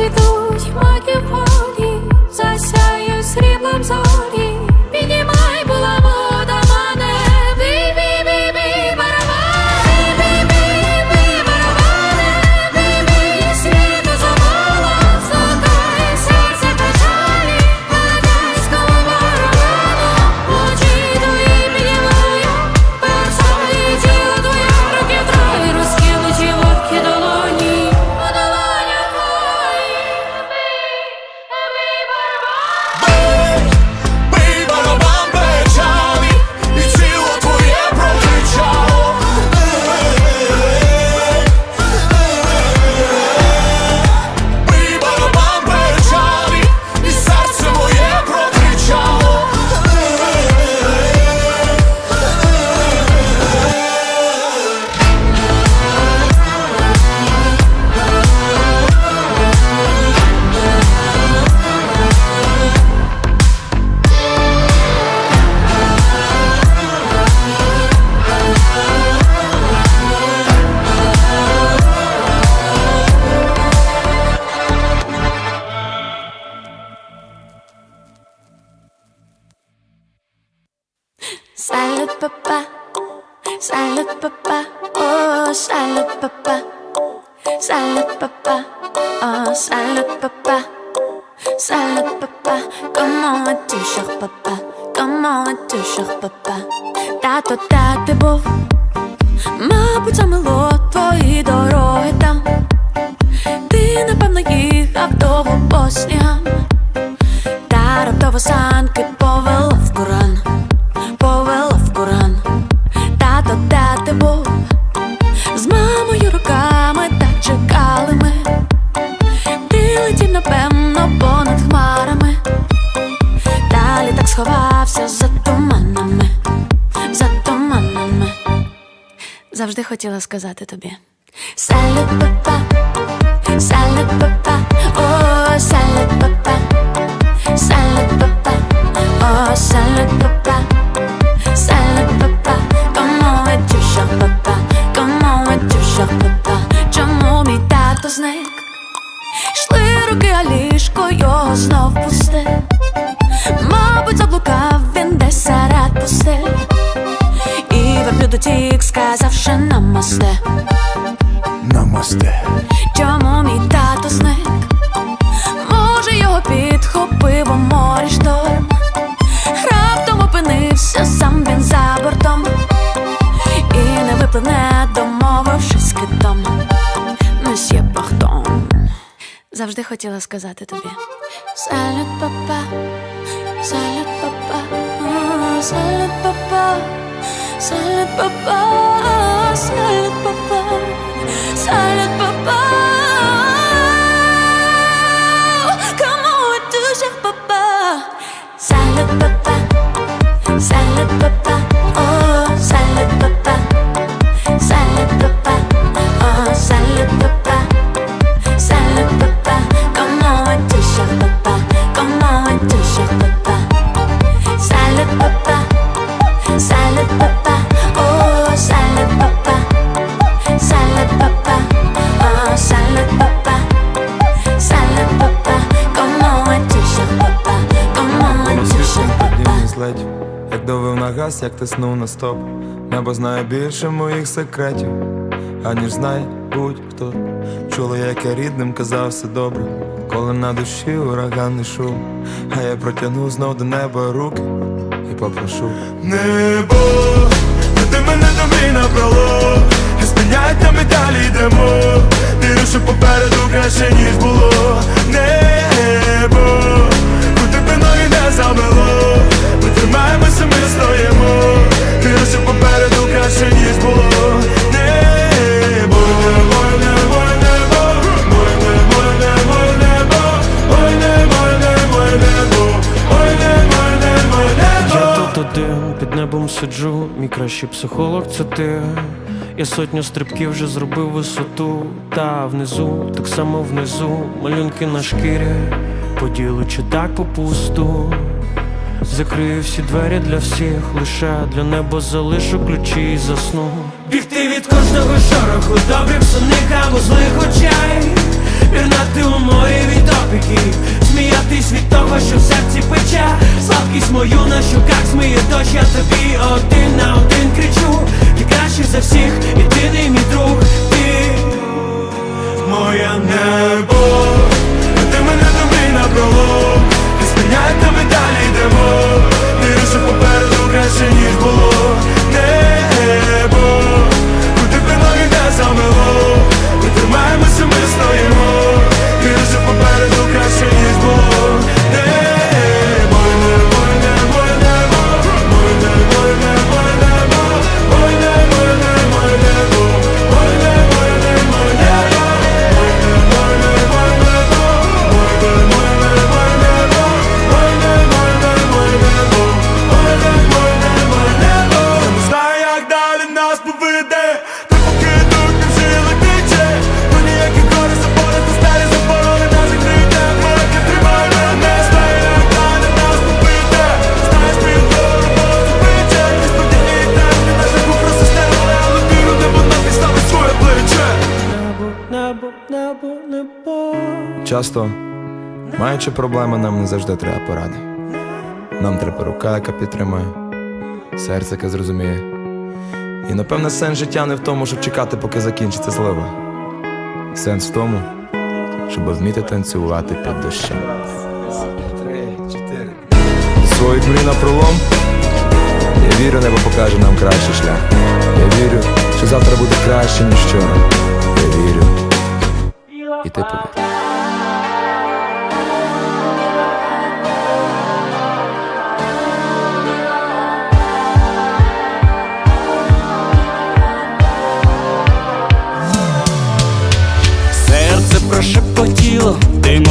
Цвітуть маки в полі, засяє сріблом зорі. Хотіла сказати тобі. Салют, папа, Завжди хотіла сказати тобі. Салют, папа, салют, папа, салют, папа, салют, папа, салют, папа, салют, папа. Comment vas-tu, cher papa? Salad, papa, salad, газ, як тиснув на стоп. Небо знає більше моїх секретів, аніж знає будь-хто. Чула, як я рідним казав все добре, коли на душі ураганний шум. А я протягну знов до неба руки і попрошу. Небо, веди мене мій набрало, не спиняйте, ми далі йдемо. Вірю, що попереду краще, ніж було. Небо, куди би ноги не замело, тримаємося, ми стоїмо. Вірю, що попереду краще, ніж було. Небо, ой, небо, ой, небо, небо, небо, ой, небо, ой, небо, небо. Я тут один під небом сиджу, мій кращий психолог це ти. Я сотню стрибків вже зробив висоту, та внизу, так само внизу, малюнки на шкірі, поділу чи так попусту. Закрию всі двері для всіх, лише для неба залишу ключі і засну. Бігти від кожного шороху, добрих сонних або злих очей. Пірнати у морі від опіків, сміятись від того, що в серці пече, слабкість мою на щоках змиє дощ, я тобі один на один кричу. Ти кращий за всіх, єдиний мій друг, ти моє небо, ти мене до мрій набрало, то ми далі йдемо. Вірю, що попереду краще, ніж було. Небо, куди би ноги не замело, маючи проблеми, нам не завжди треба поради. Нам треба рука, яка підтримає, серце, яке зрозуміє, І напевне сенс життя не в тому, щоб чекати, поки закінчиться злива. Сенс в тому, щоб вміти танцювати під дощем. Своїх мрій на пролом. Я вірю, небо покаже нам кращий шлях. Я вірю, що завтра буде краще, ніж вчора. Я вірю. І ти повір.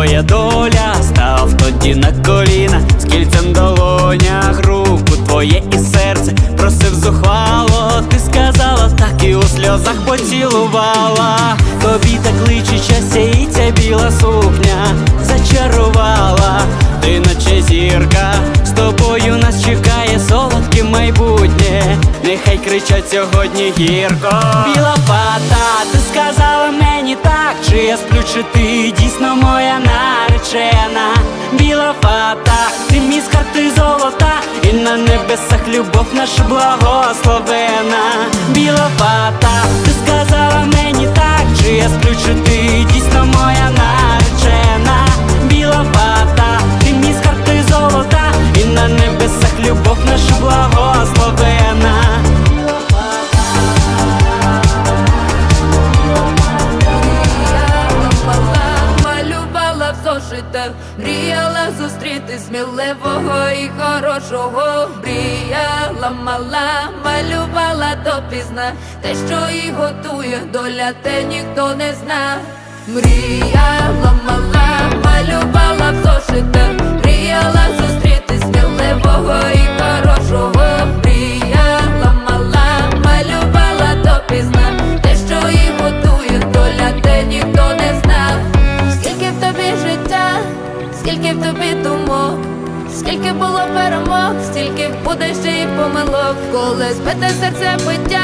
Моя доля, став тоді на коліна, з кільцем долонях, руку твоє і серце просив зухвало, ти сказала так і у сльозах поцілувала. Тобі так личить і ця біла сукня зачарувала, ти наче зірка, з тобою нас чекає солодке майбутнє. Нехай кричать сьогодні гірко. Біла пата, ти сказала мені так, чи я сплю, чи ти дійсно моя наречена. Біла фата, ти мій ти золота, і на небесах любов наша благословена. Біла фата, ти сказала мені так, чи я сплю, чи ти дійсно моя наречена. Біла фата, ти мій ти золота, і на небесах любов наша благословена. Мріяла зустріти сміливого і хорошого. Мріяла мала, малювала допізна, те, що їй готує доля, те ніхто не зна. Мріяла мала, малювала в зошитах, мріяла зустріти сміливого і хорошого. Мріяла тобі думок, скільки було перемог, стільки буде ще й помилок, коли збите серце биття.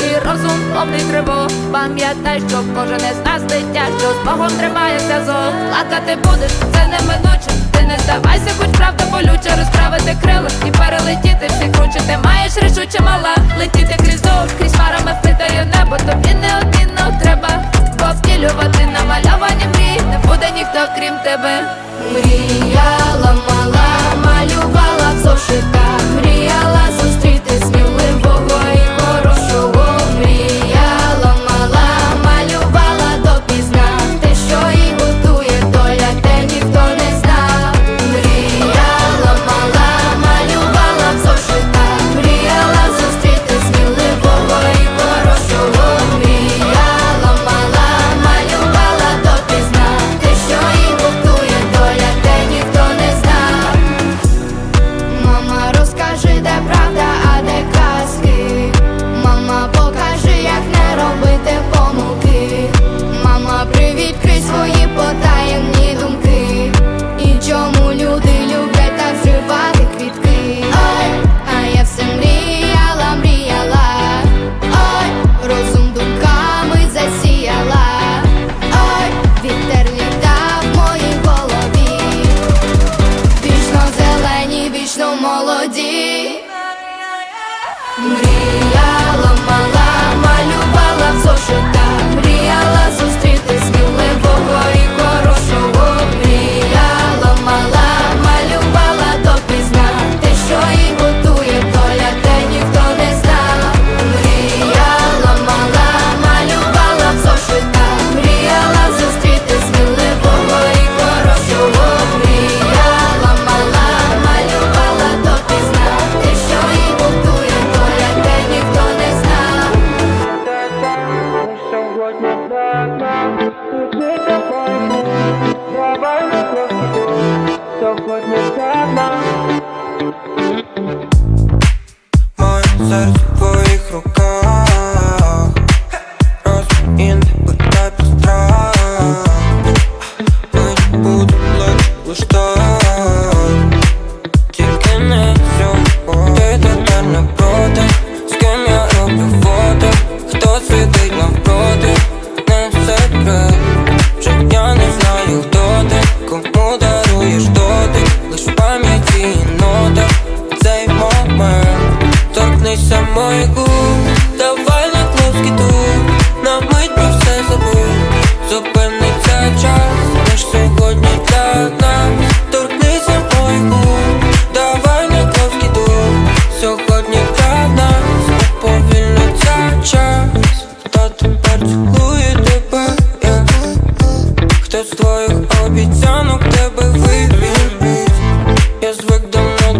І розум повний тривог. Пам'ятай, що кожен із нас дитя, що з Богом тримається зов Плакати будеш, це неминуче. Ти не здавайся, хоч правда болюча. Розправити крила і перелетіти всі круче. Ти маєш рішуче мала Летіти крізь дощ, крізь хмарами впитає небо Тобі неодмінно треба Повтілювати. Намальовані мрії Не буде ніхто крім тебе Мріяла мала, малювала в зошитах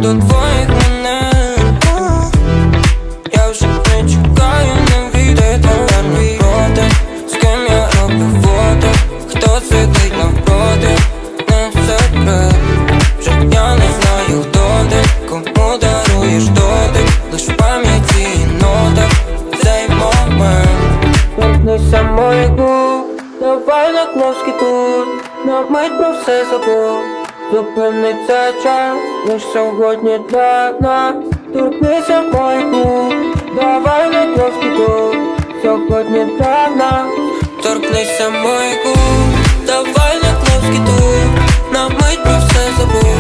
до твоїх мене. Я вже не чекаю, не вийде тепер проти З ким я роблю фото, хто сидить навпроти? Не секрет, вже я не знаю, хто ти. Кому даруєш дотик, лиш в пам'яті і нотах Цей момент. Торкнися моїх губ. Давай на кловський тур. На мить про все забув. Зупиниться час, лиш сьогодні для нас. Торкнися майку, давай на плоскіку, сьогодні для нас. Торкнися майку, давай на плоскіту, на мить про все забув,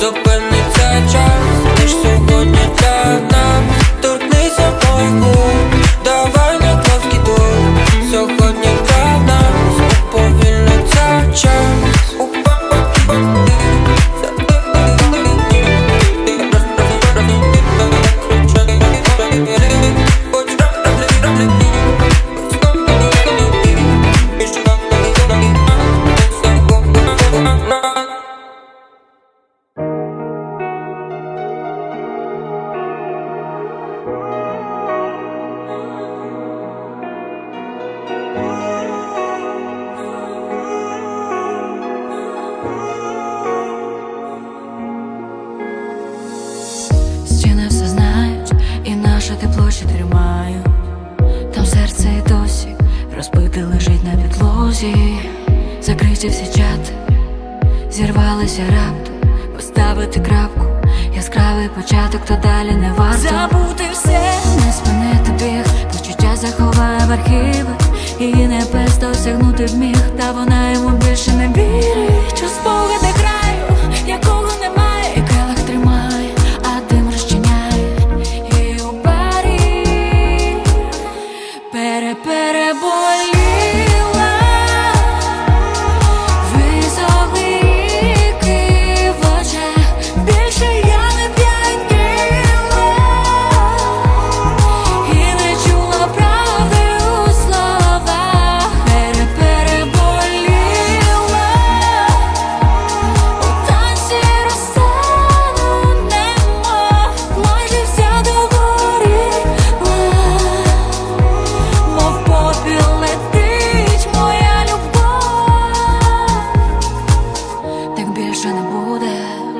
зупиниться час, лиш сьогодні для нас. Торкнися майку і не пес досягнути вміє.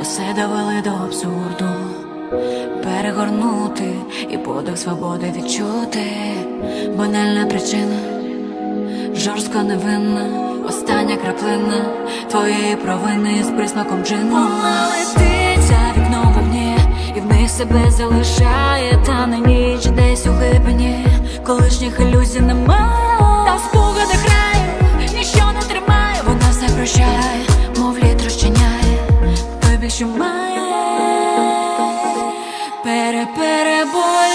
Все довели до абсурду, перегорнути і подих свободи відчути. Банальна причина, жорстко невинна, остання краплина твоєї провини з присмаком джину. Летиться вікно вогні, і в них себе залишає, та на ніч десь у глибині. Колишніх ілюзій немає. Та спуга грає, ніщо не тримає, вона все прощає, мов літ розчиняє тобі, що має переперебой.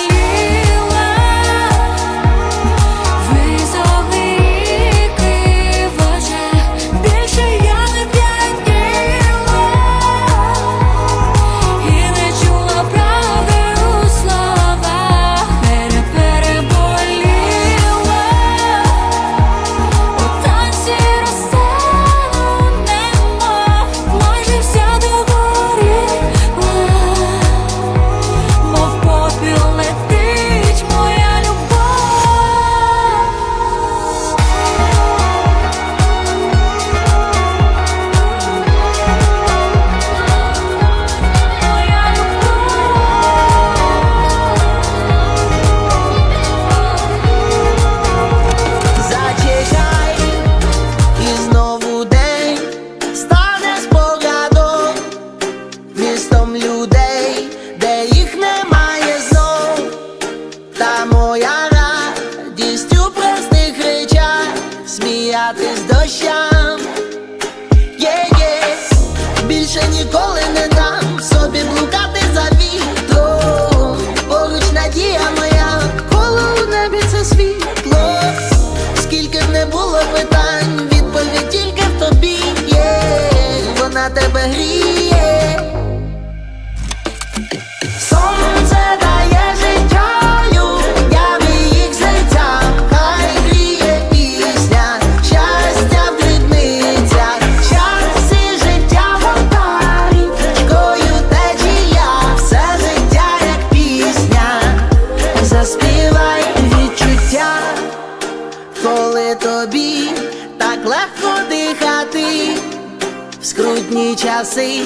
краси,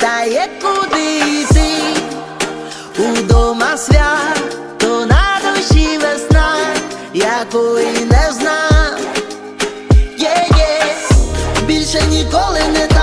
та є куди йти, удома свято на душі весна, якої не знав, є, більше ніколи не.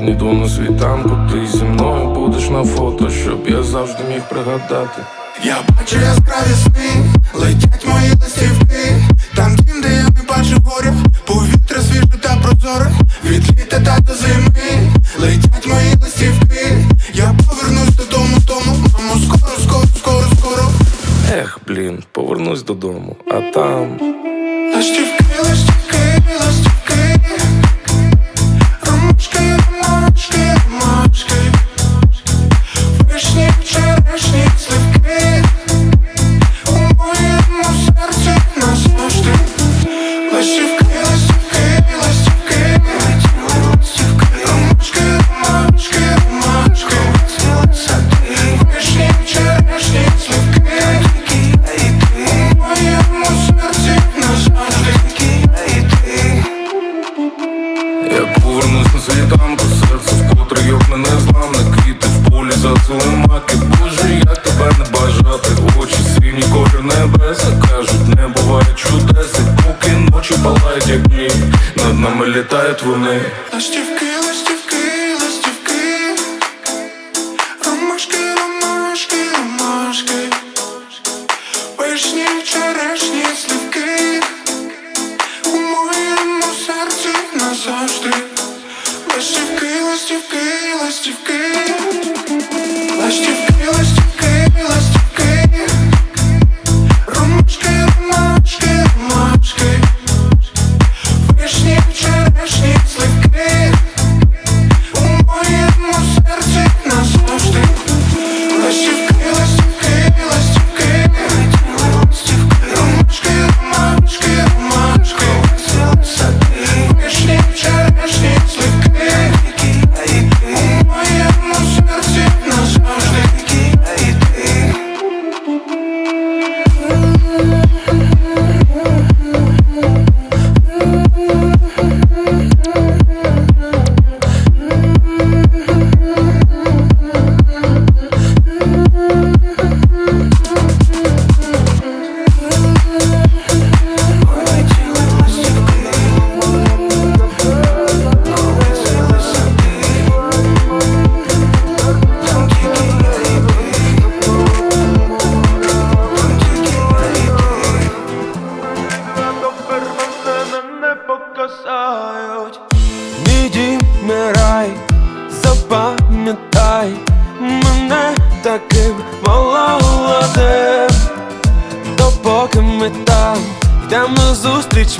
Сьогодні йду на світанку, ти зі мною будеш на фото, щоб я завжди міг пригадати. Я бачу яскраві сни, летять мої листівки Там дім, де я не бачу горя Повітря свіже та прозоре Від літа та до зими Летять мої листівки Я повернусь додому, тому Мамо, скоро, скоро, скоро, скоро Ех, блін, повернусь додому, а там. Листівки, вони Ластівки, назустріч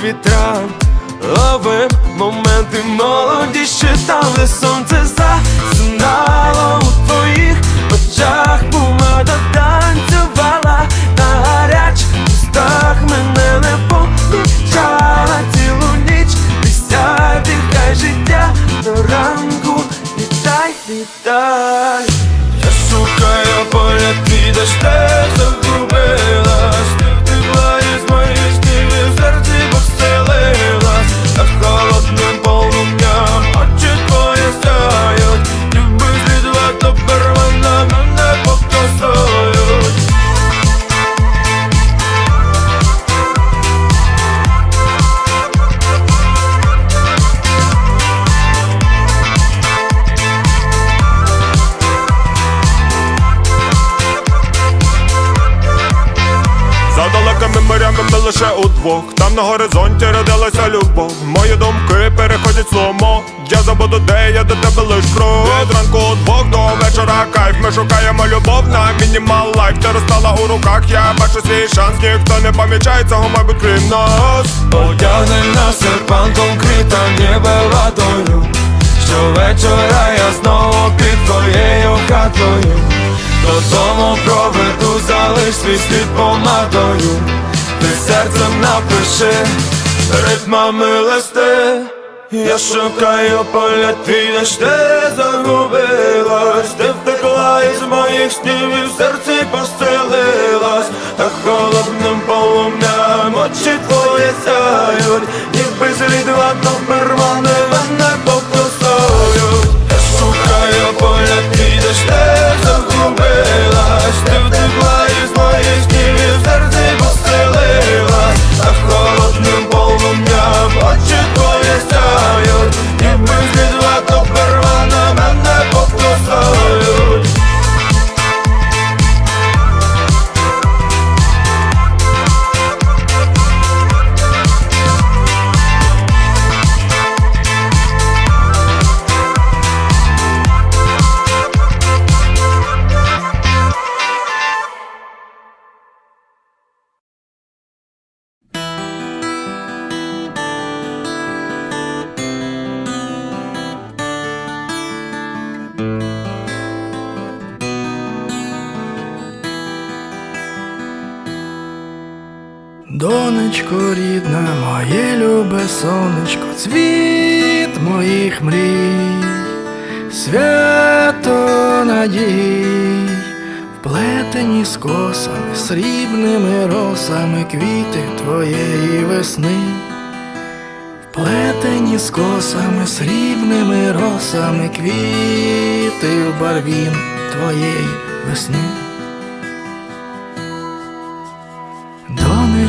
Родилася Мої думки переходять сломо Я забуду, де я до тебе лиш крок Від ранку удвох до вечора кайф. Ми шукаємо любов на мінімал лайф. Ти розстала у руках, я бачу свій шанс. Ніхто не помічає цього, мабуть, крім нас. Одягни на серпанком крита ніби водою Щовечора я знову під твоєю хатою. Додому проведу, залиш свій слід помадою. Ти серцем напиши, ритмами листи. Я шукаю поля твій, ти загубилась. Ти втекла із моїх снів і в серці постелилась Донечко рідна, моє любе сонечко, цвіт моїх мрій, свято надій, вплетені з косами, срібними росами квіти твоєї весни, вплетені з косами, срібними росами квіти в барвін твоєї весни.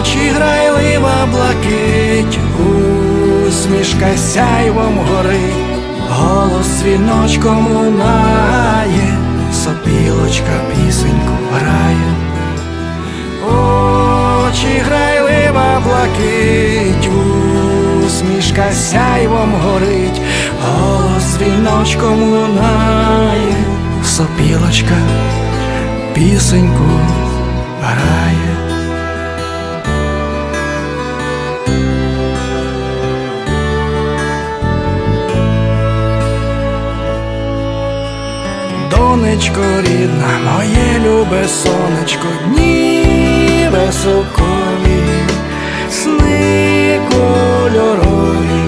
Очі грайлива блакить, усмішка сяйвом горить, голос віночком лунає, сопілочка пісеньку грає. Очі грайлива блакить, усмішка сяйвом горить, голос віночком лунає, сопілочка пісеньку грає. Донечко рідна, моє любе сонечко, дні високові, сни кольорові,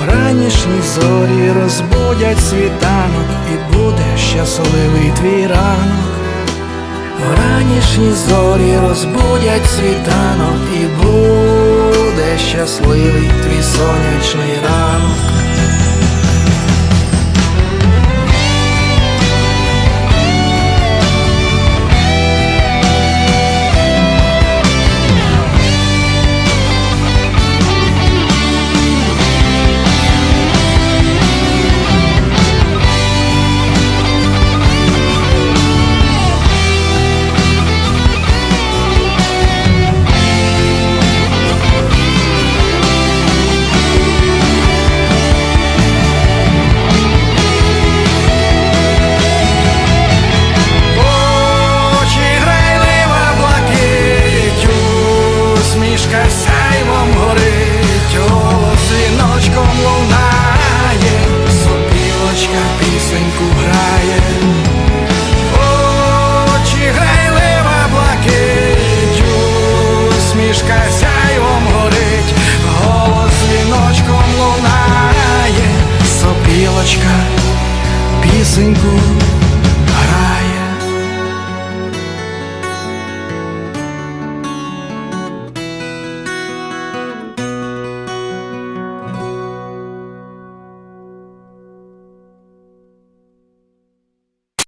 вранішні зорі розбудять світанок, і буде щасливий твій ранок. Вранішні зорі розбудять світанок, і буде щасливий твій сонячний ранок.